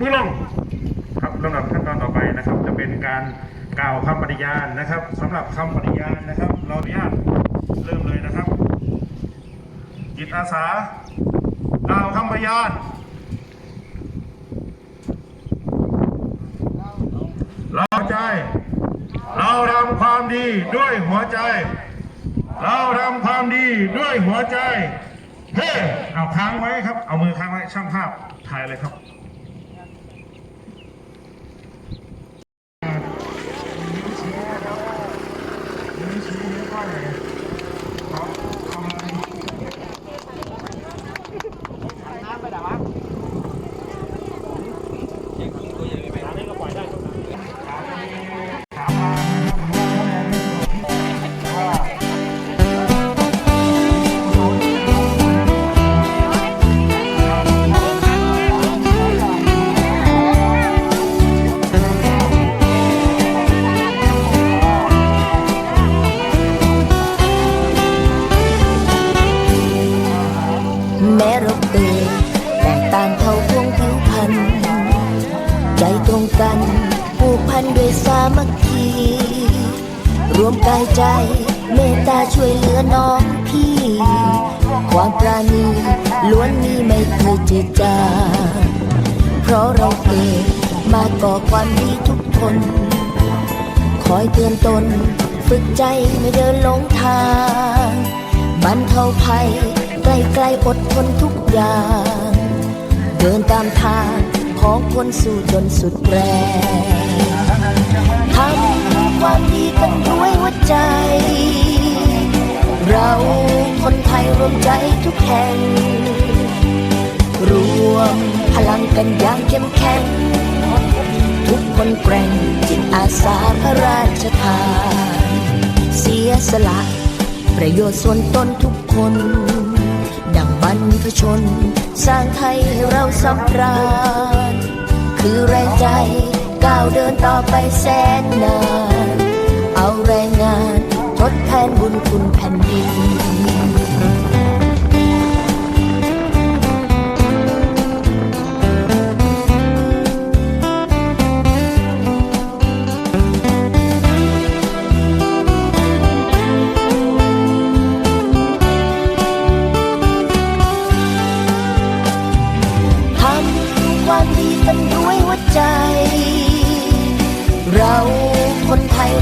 มือลงครับลำดับขั้นตอนต่อไปนะครับ จะเป็นการ กล่าวคำปฏิญาณนะครับสำหรับคำปฏิญาณนะครับ เราอนุญาตเริ่มเลยนะครับ จิตอาสากล่าวคำปฏิญาณเราใจ เราทำความดีด้วยหัวใจ เราทำความดีด้วยหัวใจเฮ้เอาค้างไว้ครับ เอามือค้างไว้ช่างภาพถ่ายเลยครับ สามัคคี รวมกายใจเมตตาช่วยเหลือน้องพี่ ความปราณีล้วนมีไม่เคยเจือจางเพราะเราเกิดมาก่อความดีทุกคน คอยเตือนตน ฝึกใจไม่เดินหลงทางบรรเทาภัยใกล้ๆอดทนทุกอย่าง เดินตามทางของคนสู้จนสุดแรง ทำความดีกันด้วยหัวใจ เราคนไทยรวมใจทุกแห่ง รวมพลังกันอย่างเข้มแข็ง ทุกคนแกร่งจิตอาสาพระราชทาน เสียสละ ประโยชน์ส่วนตนทุกคน ดังบรรพชน สร้างไทยให้เราสำราญคือแรงใจ ก้าวเดินต่อไปแสนนาน